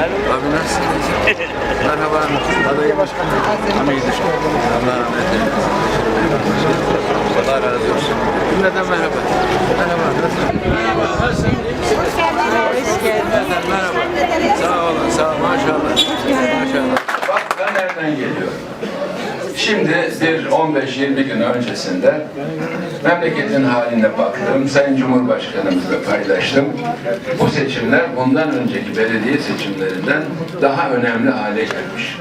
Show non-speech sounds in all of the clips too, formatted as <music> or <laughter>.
Abi nasılsınız? Merhaba. Adayım. Ama gidiş. Allah rahmet eylesin. Allah razı olsun. Cümleten merhaba. Merhaba. Nasılsın? Merhaba. Nasılsın? Hoş geldin. Merhaba. Sağ olun. Sağ olun. Maşallah. Maşallah. Bak ben nereden geliyorum? Şimdi bir 15-20 gün öncesinde memleketin haline baktım. Sayın Cumhurbaşkanımızla paylaştım. Bu seçimler bundan önceki belediye seçimlerinden daha önemli hale gelmiş.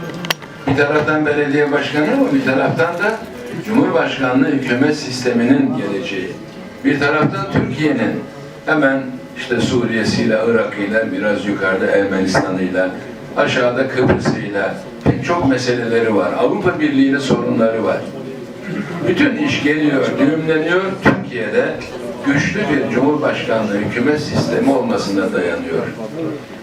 Bir taraftan belediye başkanı ama bir taraftan da Cumhurbaşkanlığı hükümet sisteminin geleceği. Bir taraftan Türkiye'nin hemen işte Suriye'siyle, Irak'ıyla, biraz yukarıda Ermenistan'ıyla, aşağıda Kıbrıs'ıyla çok meseleleri var. Avrupa Birliği ile sorunları var. Bütün iş geliyor, düğümleniyor. Türkiye'de güçlü bir cumhurbaşkanlığı hükümet sistemi olmasına dayanıyor.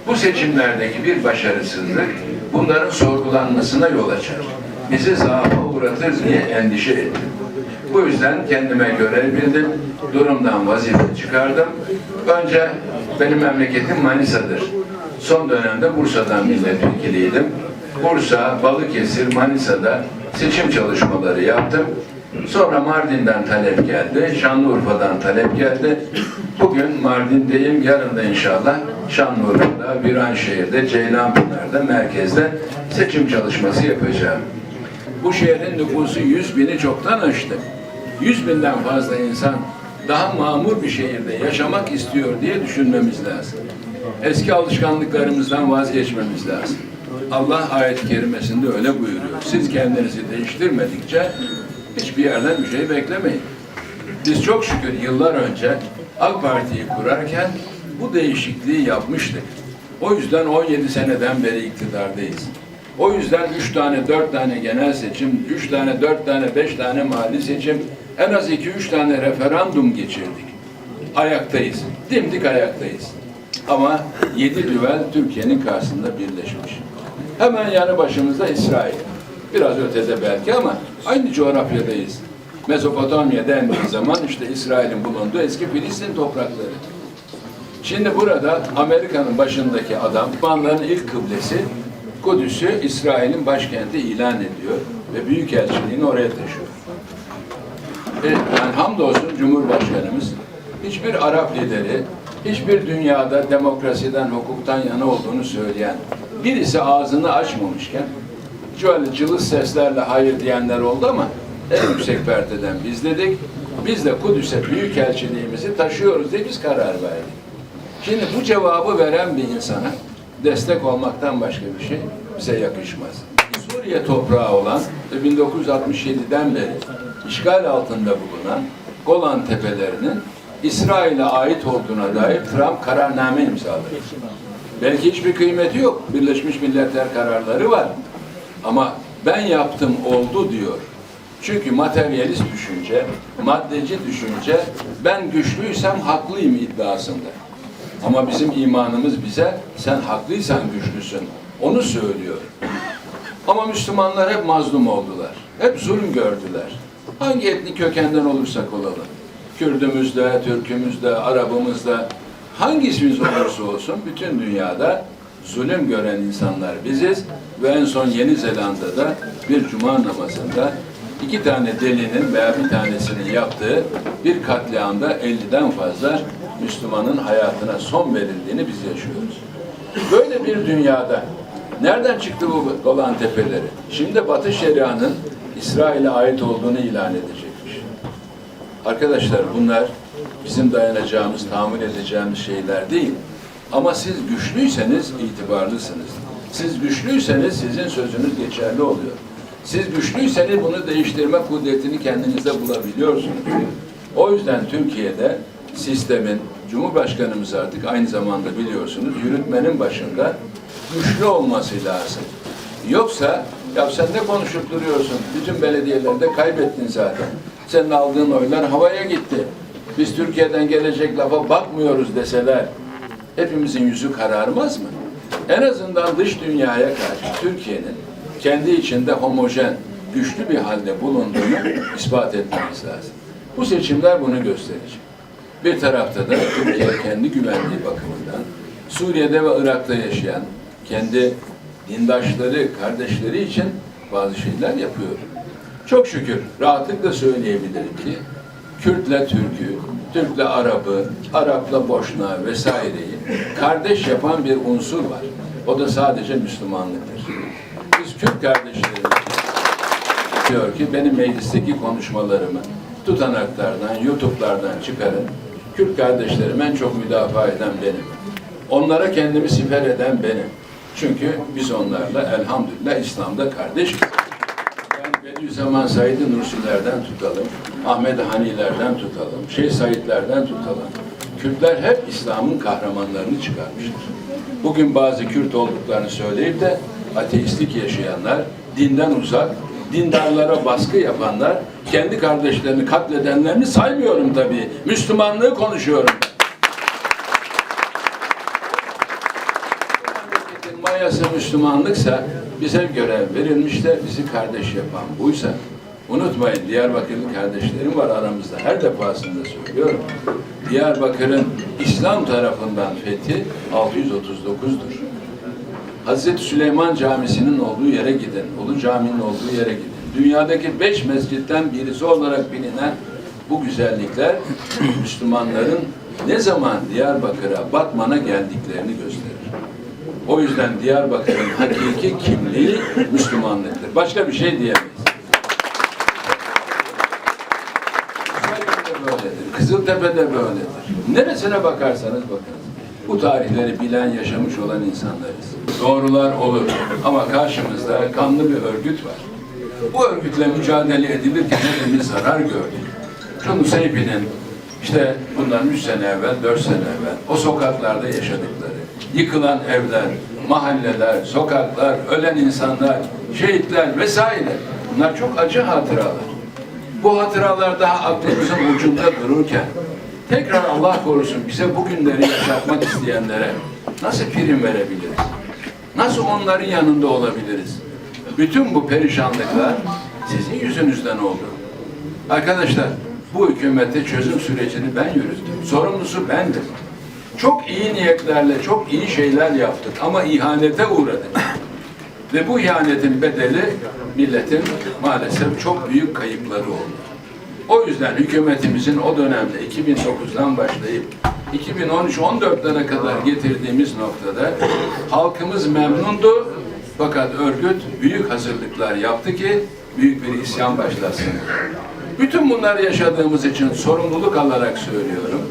Bu seçimlerdeki bir başarısızlık bunların sorgulanmasına yol açar. Bizi zaafa uğratır diye endişe ettim. Bu yüzden kendime görev bildim. Durumdan vazife çıkardım. Önce benim memleketim Manisa'dır. Son dönemde Bursa'dan milletvekiliydim. Bursa, Balıkesir, Manisa'da seçim çalışmaları yaptım. Sonra Mardin'den talep geldi, Şanlıurfa'dan talep geldi. Bugün Mardin'deyim, yarın da inşallah Şanlıurfa'da, Viranşehir'de, Ceylanpınar'da, merkezde seçim çalışması yapacağım. Bu şehrin nüfusu 100 bini çoktan aştı. 100 binden fazla insan daha mamur bir şehirde yaşamak istiyor diye düşünmemiz lazım. Eski alışkanlıklarımızdan vazgeçmemiz lazım. Allah ayet-i kerimesinde öyle buyuruyor. Siz kendinizi değiştirmedikçe hiçbir yerden bir şey beklemeyin. Biz çok şükür yıllar önce AK Parti'yi kurarken bu değişikliği yapmıştık. O yüzden 17 seneden beri iktidardayız. O yüzden üç tane, dört tane genel seçim, üç tane, dört tane, beş tane mali seçim, en az iki, üç tane referandum geçirdik. Ayaktayız, dimdik ayaktayız. Ama yedi düvel Türkiye'nin karşısında birleşmiş. Hemen yanı başımızda İsrail. Biraz ötede belki ama aynı coğrafyadayız. Mezopotamya dendiği zaman işte İsrail'in bulunduğu eski Filistin toprakları. Şimdi burada Amerika'nın başındaki adam, Müslümanların ilk kıblesi Kudüs'ü İsrail'in başkenti ilan ediyor ve büyükelçiliğini oraya taşıyor. Ve yani hamdolsun Cumhurbaşkanımız hiçbir Arap lideri, hiçbir dünyada demokrasiden, hukuktan yana olduğunu söyleyen birisi ağzını açmamışken şöyle cılız seslerle hayır diyenler oldu ama en yüksek perdeden biz dedik. Biz de Kudüs'e büyükelçiliğimizi taşıyoruz diye biz karar verdik. Şimdi bu cevabı veren bir insana destek olmaktan başka bir şey bize yakışmaz. Suriye toprağı olan ve 1967'den beri işgal altında bulunan Golan Tepelerinin İsrail'e ait olduğuna dair Trump kararname imzaladı. Belki hiçbir kıymeti yok. Birleşmiş Milletler kararları var. Ama ben yaptım oldu diyor. Çünkü materyalist düşünce, maddeci düşünce ben güçlüysem haklıyım iddiasında. Ama bizim imanımız bize sen haklıysan güçlüsün. Onu söylüyor. Ama Müslümanlar hep mazlum oldular. Hep zulüm gördüler. Hangi etnik kökenden olursak olalım. Kürdümüzde, Türkümüzde, Arabımızda, hangi ismimiz olursa olsun bütün dünyada zulüm gören insanlar biziz. Ve en son Yeni Zelanda'da bir cuma namazında iki tane delinin veya bir tanesinin yaptığı bir katliamda 50'den fazla Müslümanın hayatına son verildiğini biz yaşıyoruz. Böyle bir dünyada nereden çıktı bu Golan Tepeleri? Şimdi Batı Şeria'nın İsrail'e ait olduğunu ilan edecekmiş. Arkadaşlar bunlar bizim dayanacağımız, tahammül edeceğimiz şeyler değil. Ama siz güçlüyseniz itibarlısınız. Siz güçlüyseniz sizin sözünüz geçerli oluyor. Siz güçlüyseniz bunu değiştirme kudretini kendinizde bulabiliyorsunuz. O yüzden Türkiye'de sistemin, Cumhurbaşkanımız artık aynı zamanda biliyorsunuz yürütmenin başında güçlü olması lazım. Yoksa ya sen ne konuşup duruyorsun? Bütün belediyelerde kaybettin zaten. Senin aldığın oylar havaya gitti. Biz Türkiye'den gelecek lafa bakmıyoruz deseler hepimizin yüzü kararmaz mı? En azından dış dünyaya karşı Türkiye'nin kendi içinde homojen, güçlü bir halde bulunduğunu ispat etmemiz lazım. Bu seçimler bunu gösterecek. Bir tarafta da Türkiye kendi güvenliği bakımından Suriye'de ve Irak'ta yaşayan kendi dindaşları, kardeşleri için bazı şeyler yapıyor. Çok şükür rahatlıkla söyleyebilirim ki Kürtle Türk'ü, Türk'le Arap'ı, Arap'la Boşna vesaireyi kardeş yapan bir unsur var. O da sadece Müslümanlıktır. Biz Kürt kardeşlerimiz diyor ki benim meclisteki konuşmalarımı tutanaklardan, YouTube'lardan çıkarın. Kürt kardeşlerimi en çok müdafaa eden benim. Onlara kendimi siper eden benim. Çünkü biz onlarla elhamdülillah İslam'da kardeşiz. Bediüzzaman Said-i Nursilerden tutalım, Ahmet Hanilerden tutalım, Şeyh Saidlerden tutalım. Kürtler hep İslam'ın kahramanlarını çıkarmıştır. Bugün bazı Kürt olduklarını söyleyip de ateistlik yaşayanlar, dinden uzak, dindarlara baskı yapanlar, kendi kardeşlerini katledenlerini saymıyorum tabii. Müslümanlığı konuşuyorum. memleketin mayası Müslümanlıksa bize görev verilmiş de bizi kardeş yapan buysa unutmayın Diyarbakırlı kardeşlerim var aramızda her defasında söylüyorum. Diyarbakır'ın İslam tarafından fethi 639'dur. Hazreti Süleyman Camisi'nin olduğu yere gidin. Ulu Cami'nin olduğu yere gidin. Dünyadaki beş mescitten birisi olarak bilinen bu güzellikler Müslümanların ne zaman Diyarbakır'a, Batman'a geldiklerini gösterir. O yüzden Diyarbakır'ın hakiki kimliği Müslümanlıktır. Başka bir şey diyemeyiz. Böyledir. Kızıltepe'de böyledir. Neresine bakarsanız bakın. Bu tarihleri bilen, yaşamış olan insanlarız. Doğrular olur ama karşımızda kanlı bir örgüt var. Bu örgütle mücadele edilirken hepimiz zarar gördük. Şu Nusaybi'nin işte bundan üç sene evvel, dört sene evvel o sokaklarda yaşadıkları, yıkılan evler, mahalleler, sokaklar, ölen insanlar, şehitler vesaire. Bunlar çok acı hatıralar. Bu hatıralar daha aklımızın ucunda dururken tekrar Allah korusun bize bu günleri yaşatmak isteyenlere nasıl prim verebiliriz? Nasıl onların yanında olabiliriz? Bütün bu perişanlıklar sizin yüzünüzden oldu. Arkadaşlar bu hükümette çözüm sürecini ben yürüttüm. Sorumlusu bendim. Çok iyi niyetlerle çok iyi şeyler yaptık ama ihanete uğradık. Ve bu ihanetin bedeli milletin maalesef çok büyük kayıpları oldu. O yüzden hükümetimizin o dönemde 2009'dan başlayıp 2013-14'lere kadar getirdiğimiz noktada halkımız memnundu. Fakat örgüt büyük hazırlıklar yaptı ki büyük bir isyan başlasın. Bütün bunları yaşadığımız için sorumluluk alarak söylüyorum.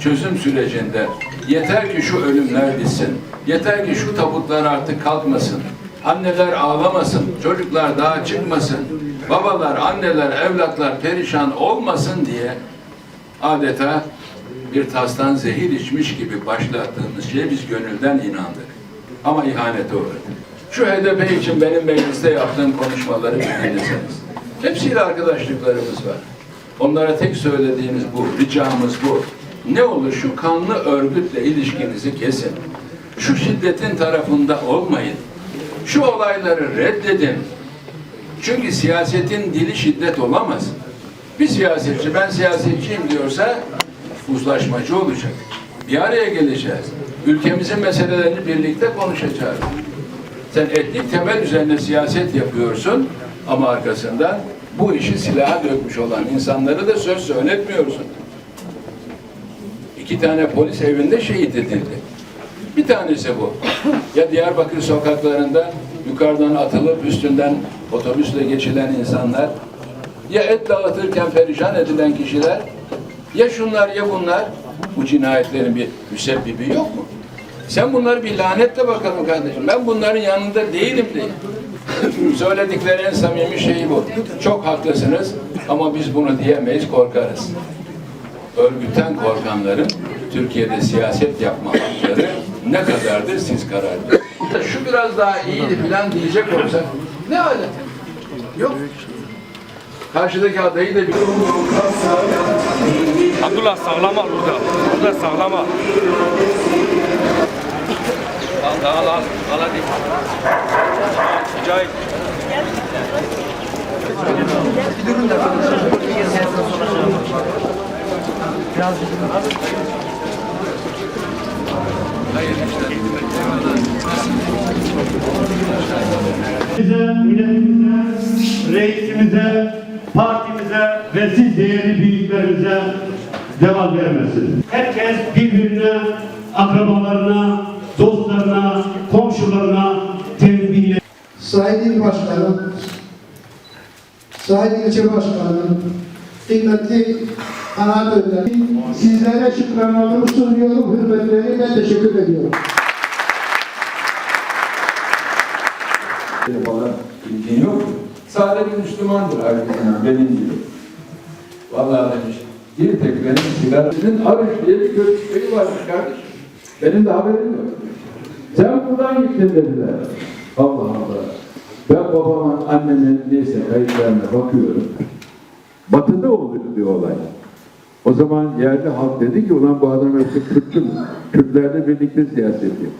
Çözüm sürecinde yeter ki şu ölümler bitsin. Yeter ki şu tabutlar artık kalkmasın. Anneler ağlamasın, çocuklar daha çıkmasın. Babalar, anneler, evlatlar perişan olmasın diye adeta bir tastan zehir içmiş gibi başlattığımız şeye biz gönülden inandık. Ama ihanete uğradık. Şu HDP için benim mecliste yaptığım konuşmaları dinleseniz. Hepsiyle arkadaşlıklarımız var. Onlara tek söylediğimiz bu, ricamız bu. Ne olur şu kanlı örgütle ilişkinizi kesin. Şu şiddetin tarafında olmayın. Şu olayları reddedin. Çünkü siyasetin dili şiddet olamaz. Bir siyasetçi ben siyasetçiyim diyorsa uzlaşmacı olacak. Bir araya geleceğiz. Ülkemizin meselelerini birlikte konuşacağız. Sen etnik temel üzerine siyaset yapıyorsun ama arkasından bu işi silaha dökmüş olan insanları da söz söyletmiyorsun. İki tane polis evinde şehit edildi. Bir tanesi bu. Ya Diyarbakır sokaklarında yukarıdan atılıp üstünden otobüsle geçilen insanlar, ya et dağıtırken perişan edilen kişiler, ya şunlar ya bunlar, bu cinayetlerin bir müsebbibi yok mu? Sen bunları bir lanetle bakalım kardeşim. Ben bunların yanında değilim diye. <laughs> Söyledikleri en samimi şey bu. Çok haklısınız ama biz bunu diyemeyiz, korkarız. Örgütten korkanların Türkiye'de siyaset yapma hakları ne kadardır siz karar verin. Şu biraz daha iyiydi filan diyecek olsak ne alet? Yok. Karşıdaki adayı da bir Abdullah sağlama burada. Burada sağlama. Al al al. Al hadi. Cahit. hayır işte. Bize, milletimize, reisimize, partimize ve siz değerli büyüklerimize devam vermesin. Herkes birbirine, akrabalarına, Sayın İl Başkanım, Sayın İlçe Başkanım, kıymetli kanaat sizlere şükranlarımı sunuyorum, hürmetlerime teşekkür ediyorum. falan bildiğin yok? Sade bir Müslümandır herkesin benim gibi. Vallahi demiş, bir tek benim sigarasının Arış diye bir köyü varmış kardeşim. Benim de haberim yok. Sen buradan gittin dediler. Allah Allah. Ben babamın, annemin neyse kayıtlarına bakıyorum. Batıda oluyor bir olay. O zaman yerli halk dedi ki ulan bu adam tuttu mu? Kürtlerle birlikte siyaset yapıyor.